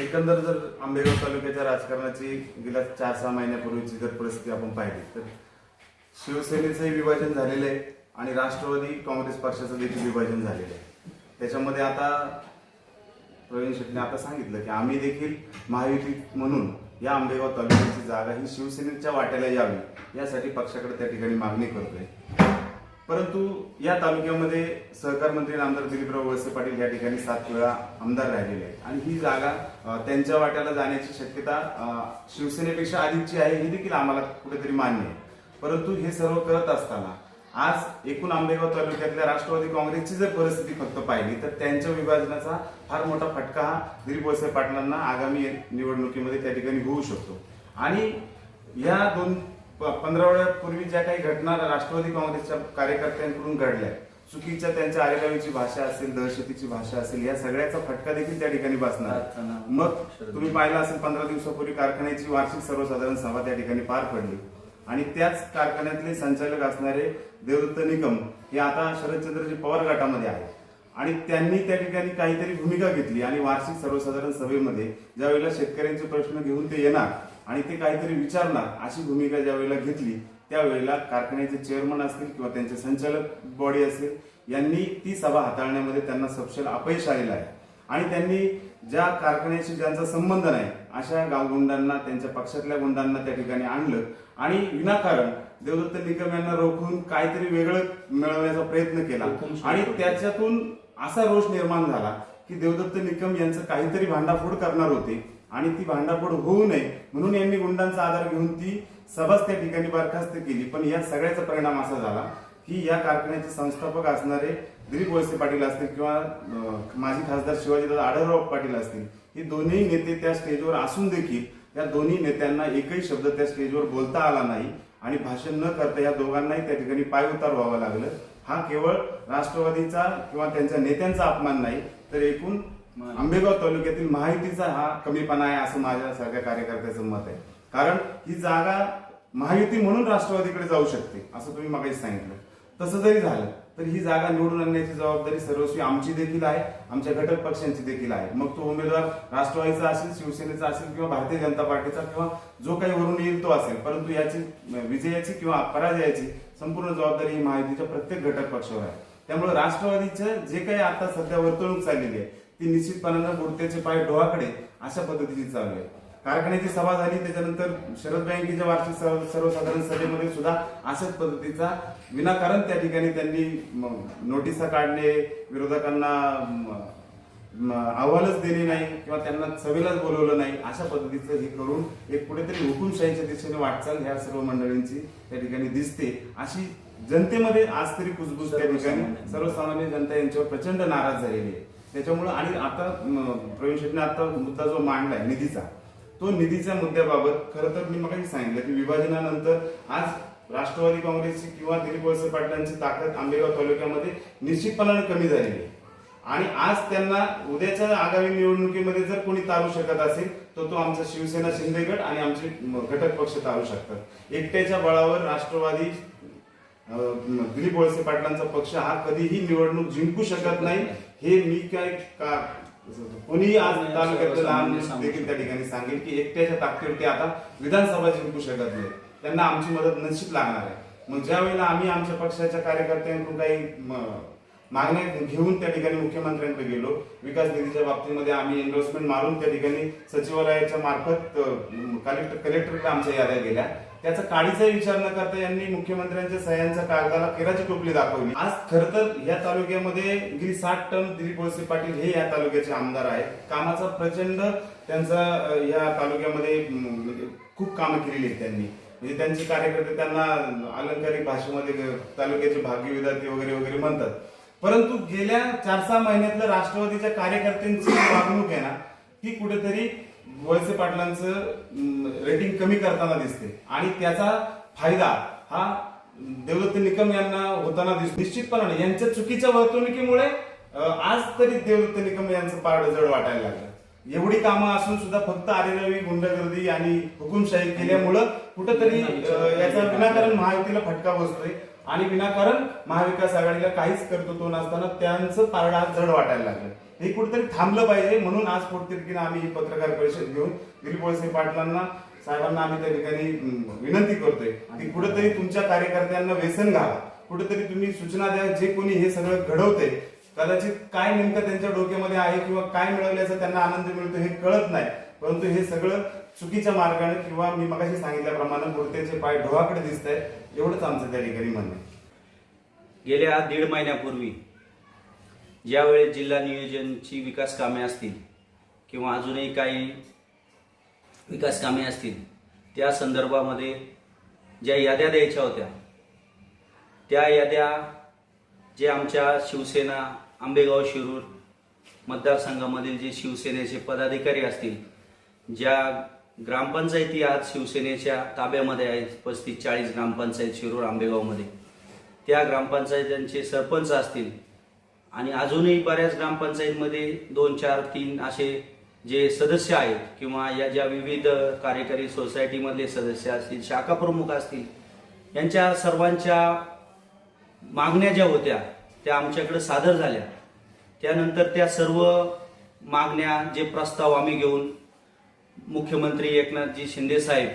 एकंदर जर आंबेगाव तालुक्याच्या राजकारणाची गेल्या चार सहा महिन्यापूर्वीची जर परिस्थिती आपण पाहिली तर शिवसेनेचंही विभाजन झालेलं आहे आणि राष्ट्रवादी काँग्रेस पक्षाचं देखील विभाजन झालेलं आहे. त्याच्यामध्ये आता प्रवीण शेटने आता सांगितलं की आम्ही देखील महायुती म्हणून या आंबेगाव तालुक्याची जागा ही शिवसेनेच्या वाट्याला यावी यासाठी पक्षाकडे त्या ठिकाणी मागणी करतोय. परंतु या तालुक्यामध्ये सहकार मंत्री आमदार दिलीपराव वळसे पाटील या ठिकाणी सात वेळा आमदार राहिलेले आहेत. आणि ही जागा त्यांच्या वाट्याला जाण्याची शक्यता शिवसेनेपेक्षा अधिकची आहे हे देखील आम्हाला कुठेतरी मान्य आहे. परंतु हे सर्व करत असताना आज एकूण आंबेगाव तालुक्यातल्या राष्ट्रवादी काँग्रेसची जर परिस्थिती फक्त पाहिली तर त्यांच्या विभाजनाचा फार मोठा फटका हा दिलीप वळसे पाटलांना आगामी निवडणुकीमध्ये त्या ठिकाणी होऊ शकतो. आणि या दोन प- पंधरा वेळापूर्वी ज्या काही घटना राष्ट्रवादी काँग्रेसच्या कार्यकर्त्यांकडून घडल्या चुकीच्या त्यांच्या आरेलावीची भाषा असेल दहशतीची भाषा असेल या सगळ्याचा फटका देखील त्या ठिकाणी बसणार. आहे. मग तुम्ही पाहिलं असेल पंधरा दिवसापूर्वी कारखान्याची वार्षिक सर्वसाधारण सभा त्या ठिकाणी पार पडली. आणि त्याच कारखान्यातले संचालक असणारे देवदत्त निकम हे आता शरदचंद्रजी पवार गटामध्ये आहेत. आणि त्यांनी त्या ठिकाणी काहीतरी भूमिका घेतली आणि वार्षिक सर्वसाधारण सभेमध्ये ज्या वेळेला शेतकऱ्यांचे प्रश्न घेऊन ते येणार आणि ते काहीतरी विचारणार अशी भूमिका ज्या वेळेला घेतली त्यावेळेला कारखान्याचे चेअरमन असतील किंवा त्यांचे संचालक बॉडी असेल यांनी ती सभा हाताळण्यामध्ये त्यांना सपशेल अपयश आलेलं आहे. आणि त्यांनी ज्या कारखान्याशी ज्यांचा संबंध नाही अशा गावगुंडांना त्यांच्या पक्षातल्या गुंडांना त्या ठिकाणी आणलं. आणि विनाकारण देवदत्त निकम यांना रोखून काहीतरी वेगळं मिळवण्याचा प्रयत्न केला. आणि त्याच्यातून असा रोष निर्माण झाला की देवदत्त निकम यांचं काहीतरी भांडाफोड करणार होते. आणि ती भांडाफोड होऊ नये म्हणून यांनी गुंडांचा आधार घेऊन ती सभाच त्या ठिकाणी बरखास्त केली. पण या सगळ्याचा परिणाम असा झाला की या कारखान्याचे संस्थापक असणारे दिलीप वळसे पाटील असतील किंवा माजी खासदार शिवाजीदादा आढळराव पाटील असतील हे दोन्ही नेते त्या स्टेजवर असून देखील या दोन्ही नेत्यांना एकही शब्द त्या स्टेजवर बोलता आला नाही आणि भाषण न करता या दोघांनाही त्या ठिकाणी पाय उतार व्हावं लागलं. हा केवळ राष्ट्रवादीचा किंवा त्यांच्या नेत्यांचा अपमान नाही तर एकूण आंबेगाव तालुक्यातील माहितीचा हा कमीपणा आहे असं माझ्या सगळ्या कार्यकर्त्याचं मत आहे. कारण ही जागा महायुती म्हणून राष्ट्रवादीकडे जाऊ शकते असं तुम्ही मगाशी सांगितलं. तसं जरी झालं तर ही जागा निवडून आणण्याची जबाबदारी सर्वस्वी आमची देखील आहे आमच्या घटक पक्षांची देखील आहे. मग तो उमेदवार राष्ट्रवादीचा असेल शिवसेनेचा असेल किंवा भारतीय जनता पार्टीचा किंवा जो काही वरून येईल तो असेल परंतु याची विजयाची किंवा पराजयाची संपूर्ण जबाबदारी ही महायुतीच्या प्रत्येक घटक पक्षावर आहे. त्यामुळे राष्ट्रवादीचं जे काही आता सध्या वर्तणूक चाललेली आहे ती निश्चितपणानं बुडत्याचे पाय डोहाकडे अशा पद्धतीची चालू आहे. कारखान्याची सभा झाली त्याच्यानंतर शरद बँकेच्या वार्षिक सर्व- सर्वसाधारण सभेमध्ये सुद्धा अशाच पद्धतीचा विनाकारण त्या ठिकाणी त्यांनी नोटिसा काढणे विरोधकांना अहवालच देणे नाही किंवा त्यांना सभेलाच बोलवलं नाही अशा पद्धतीचं हे करून एक कुठेतरी हुकुमशाहीच्या दिशेने वाटचाल ह्या सर्व मंडळींची त्या ठिकाणी दिसते अशी जनतेमध्ये आज तरी कुजबुज त्या ठिकाणी सर्वसामान्य. जनता यांच्यावर प्रचंड नाराज झालेली आहे त्याच्यामुळं आणि आता प्रवीण शेटने आता मुद्दा जो मांडलाय निधीचा तो निधीच्या मुद्द्याबाबत खरं तर मी मग सांगितलं की विभाजनानंतर आज राष्ट्रवादी काँग्रेसची किंवा दिलीप वळसे पाटलांची ताकद आंबेगाव तालुक्यामध्ये निश्चितपणाने कमी झालेली आणि आज त्यांना उद्याच्या आगामी निवडणुकीमध्ये जर कोणी तारू शकत असेल तर तो आमचा शिवसेना शिंदे गट आणि आमचे घटक पक्ष तारू शकतात. एकट्याच्या बळावर राष्ट्रवादी दिलीप वळसे पाटलांचा पक्ष हा कधीही निवडणूक जिंकू शकत नाही. हे मी काय का कोणीही आज तालुक्यातलं लहान देखील त्या ठिकाणी सांगेल की एकट्याच्या ताकदीवरती आता विधानसभा जिंकू शकत नाही. त्यांना आमची मदत नशीब लागणार आहे. मग ज्या वेळेला आम्ही आमच्या पक्षाच्या कार्यकर्त्यांकडून काही मागण्या घेऊन त्या ठिकाणी मुख्यमंत्र्यांकडे गेलो विकास निधीच्या बाबतीमध्ये आम्ही एन्डोर्समेंट मारून त्या ठिकाणी सचिवालयाच्या मार्फत कलेक्टर कलेक्टरकडे आमच्या याद्या गेल्या. त्याचा काळीचाही विचार न करता यांनी मुख्यमंत्र्यांच्या सह्यांच्या कागदाला केराची टोपली दाखवली. आज खर तर या तालुक्यामध्ये गेली साठ टन दिलीप वळसे पाटील हे या तालुक्याचे आमदार आहेत. कामाचा प्रचंड त्यांचा या तालुक्यामध्ये म्हणजे खूप कामं केलेली आहेत त्यांनी. म्हणजे त्यांचे कार्यकर्ते त्यांना अलंकारिक भाषेमध्ये तालुक्याचे भाग्य विद्यार्थी वगैरे वगैरे म्हणतात. परंतु गेल्या चार सहा महिन्यातलं राष्ट्रवादीच्या कार्यकर्त्यांची वागणूक आहे ना ती कुठेतरी वळसे पाटलांचं रेटिंग कमी करताना दिसते. आणि त्याचा फायदा हा देवदत्त निकम यांना होताना दिसतो. निश्चितपणाने यांच्या चुकीच्या वर्तणुकीमुळे आज तरी देवदत्त निकम यांचं पारड जड वाटायला लागलं. एवढी कामं असून सुद्धा फक्त आरेरवी गुंडगर्दी आणि हुकुमशाही केल्यामुळं कुठंतरी याचा विनाकारण महायुतीला फटका बसतोय. आणि विनाकारण महाविकास आघाडीला काहीच कर्तृत्व नसताना त्यांचं पारडा आज जड वाटायला लागलं. हे कुठेतरी थांबलं पाहिजे म्हणून आज पोटतिरकीनं आम्ही ही पत्रकार परिषद घेऊन दिलीप पाटलांना साहेबांना आम्ही त्या ठिकाणी विनंती करतोय की कुठेतरी तुमच्या कार्यकर्त्यांना व्यसन घाला. कुठेतरी तुम्ही सूचना द्या जे कोणी हे सगळं घडवते कदाचित काय नेमकं त्यांच्या डोक्यामध्ये आहे किंवा काय मिळवल्याचा त्यांना आनंद मिळतो हे कळत नाही. परंतु हे सगळं चुकीच्या मार्गाने किंवा मी मगाशी सांगितल्याप्रमाणे मूर्त्याचे पाय ढोळाकडे दिसत आहे एवढंच आमचं त्या ठिकाणी म्हणणं गेल्या दीड महिन्यापूर्वी ज्यावेळेस जिल्हा नियोजनची विकास कामे असतील किंवा अजूनही काही विकास कामे असतील त्या संदर्भामध्ये ज्या याद्या द्यायच्या होत्या त्या याद्या जे आमच्या शिवसेना आंबेगाव शिरूर मतदारसंघामधील जे शिवसेनेचे पदाधिकारी असतील ज्या ग्रामपंचायती आज शिवसेनेच्या ताब्यामध्ये आहेत पस्तीस चाळीस ग्रामपंचायत शिरूर आंबेगावमध्ये त्या ग्रामपंचायतींचे सरपंच असतील आणि अजूनही बऱ्याच ग्रामपंचायतीमध्ये दोन चार तीन असे जे सदस्य आहेत किंवा या ज्या विविध कार्यकारी सोसायटीमधले सदस्य असतील शाखा प्रमुख असतील यांच्या सर्वांच्या मागण्या ज्या होत्या त्या आमच्याकडे सादर झाल्या. त्यानंतर त्या सर्व मागण्या जे प्रस्ताव आम्ही घेऊन मुख्यमंत्री एकनाथजी शिंदे साहेब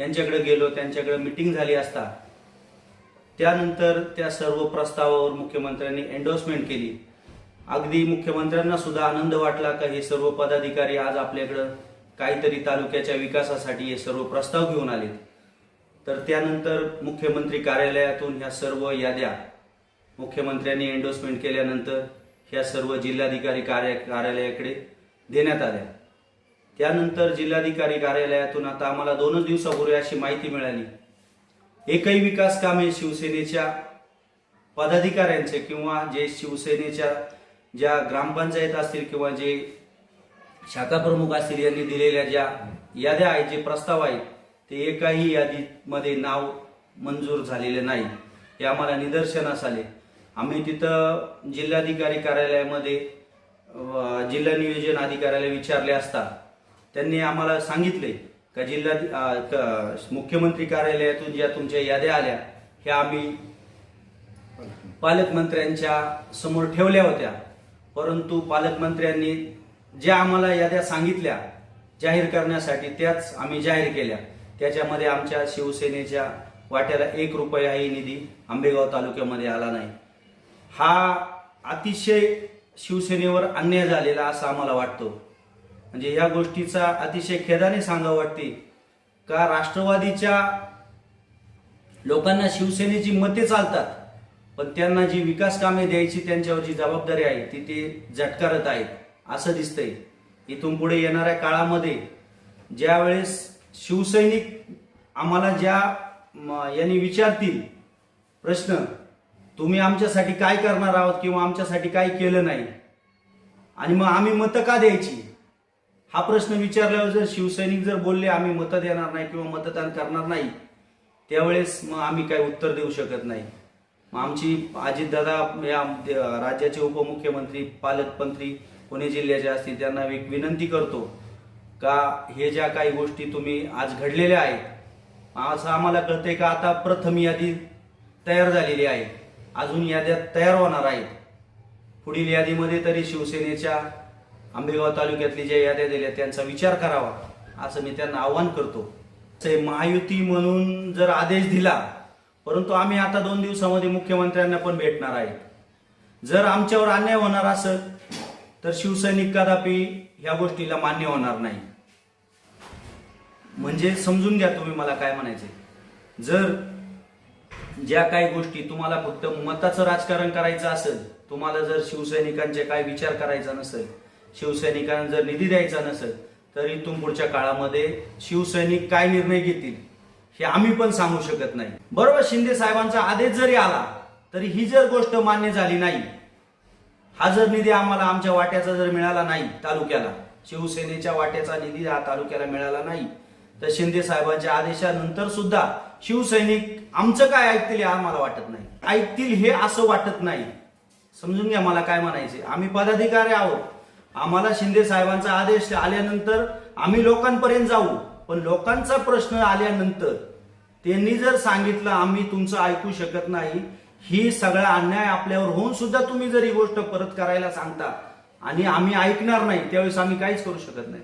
यांच्याकडे गेलो त्यांच्याकडे मिटिंग झाली असता त्यानंतर त्या सर्व प्रस्तावावर मुख्यमंत्र्यांनी एन्डोर्समेंट केली. अगदी मुख्यमंत्र्यांना सुद्धा आनंद वाटला का हे सर्व पदाधिकारी आज आपल्याकडं काहीतरी तालुक्याच्या विकासासाठी हे सर्व प्रस्ताव घेऊन आलेत. तर त्यानंतर मुख्यमंत्री कार्यालयातून ह्या सर्व याद्या मुख्यमंत्र्यांनी एन्डोर्समेंट केल्यानंतर ह्या सर्व जिल्हाधिकारी कार्य कार्यालयाकडे देण्यात आल्या. त्यानंतर जिल्हाधिकारी कार्यालयातून आता आम्हाला दोनच दिवसापूर्वी अशी माहिती मिळाली. एकही विकास कामे शिवसेनेच्या पदाधिकाऱ्यांचे किंवा जे शिवसेनेच्या ज्या ग्रामपंचायत असतील किंवा जे शाखा प्रमुख असतील यांनी दिलेल्या ज्या याद्या आहेत जे प्रस्ताव आहेत ते एकाही यादीमध्ये नाव मंजूर झालेले नाही. हे आम्हाला निदर्शनास आले. आम्ही तिथं जिल्हाधिकारी कार्यालयामध्ये जिल्हा नियोजन अधिकाऱ्याला विचारले असता त्यांनी आम्हाला सांगितले का जिल्हा मुख्यमंत्री कार्यालयातून ज्या तुमच्या याद्या आल्या ह्या आम्ही पालकमंत्र्यांच्या समोर ठेवल्या होत्या. परंतु पालकमंत्र्यांनी ज्या आम्हाला याद्या सांगितल्या जाहीर करण्यासाठी त्याच आम्ही जाहीर केल्या. त्याच्यामध्ये आमच्या शिवसेनेच्या वाट्याला एक रुपयाही निधी आंबेगाव तालुक्यामध्ये आला नाही. हा अतिशय शिवसेनेवर अन्याय झालेला असं आम्हाला वाटतो. म्हणजे या गोष्टीचा अतिशय खेदाने सांगावं वाटते. का राष्ट्रवादीच्या लोकांना शिवसेनेची मते चालतात पण त्यांना जी विकास कामे द्यायची त्यांच्यावर जी जबाबदारी आहे ती ते झटकारत आहेत असं दिसतंय. इथून पुढे येणाऱ्या काळामध्ये ज्यावेळेस शिवसैनिक आम्हाला ज्या यांनी विचारतील प्रश्न तुम्ही आमच्यासाठी काय करणार आहोत किंवा आमच्यासाठी काय केलं नाही? आणि मग आम्ही मतं का द्यायची? हा प्रश्न विचारल्यावर जर शिवसैनिक जर बोलले आम्ही मतं देणार नाही किंवा मतदान करणार नाही त्यावेळेस मग आम्ही काही उत्तर देऊ शकत नाही. मग आमची अजितदादा या राज्याचे उपमुख्यमंत्री पालकमंत्री पुणे जिल्ह्याचे असतील त्यांना एक विनंती करतो का हे ज्या काही गोष्टी तुम्ही आज घडलेल्या आहेत असं आम्हाला कळतंय का आता प्रथम यादी तयार झालेली आहे. अजून याद्या तयार होणार आहेत. पुढील यादीमध्ये तरी शिवसेनेच्या आंबेगाव तालुक्यातली ज्या याद्या दिल्या त्यांचा विचार करावा असं मी त्यांना आव्हान करतो. ते महायुती म्हणून जर आदेश दिला परंतु आम्ही आता दोन दिवसामध्ये मुख्यमंत्र्यांना पण भेटणार आहे. जर आमच्यावर अन्याय होणार असेल तर शिवसैनिक कदापि ह्या गोष्टीला मान्य होणार नाही. म्हणजे समजून घ्या तुम्ही मला काय म्हणायचे. जर ज्या काही गोष्टी तुम्हाला फक्त मताचं राजकारण करायचं असेल तुम्हाला जर शिवसैनिकांचे काय विचार करायचा नसेल शिवसैनिकांना जर निधी द्यायचा नसेल तर इथून पुढच्या काळामध्ये शिवसैनिक काय निर्णय घेतील हे आम्ही पण सांगू शकत नाही. बरोबर शिंदे साहेबांचा आदेश जरी आला तरी ही जर गोष्ट मान्य झाली नाही हा जर निधी आम्हाला आमच्या वाट्याचा जर मिळाला नाही तालुक्याला शिवसेनेच्या वाट्याचा निधी हा तालुक्याला मिळाला नाही तर शिंदे साहेबांच्या आदेशानंतर सुद्धा शिवसैनिक आमचं काय ऐकतील हे आम्हाला वाटत नाही. ऐकतील हे असं वाटत नाही. समजून घ्या मला काय म्हणायचे आम्ही पदाधिकारी आहोत. आम्हाला शिंदे साहेबांचा आदेश आल्यानंतर आम्ही लोकांपर्यंत जाऊ. पण लोकांचा प्रश्न आल्यानंतर त्यांनी जर सांगितलं आम्ही तुमचं ऐकू शकत नाही. ही सगळा अन्याय आपल्यावर होऊन सुद्धा तुम्ही जर ही गोष्ट परत करायला सांगता आणि आम्ही ऐकणार नाही त्यावेळेस आम्ही काहीच करू शकत नाही.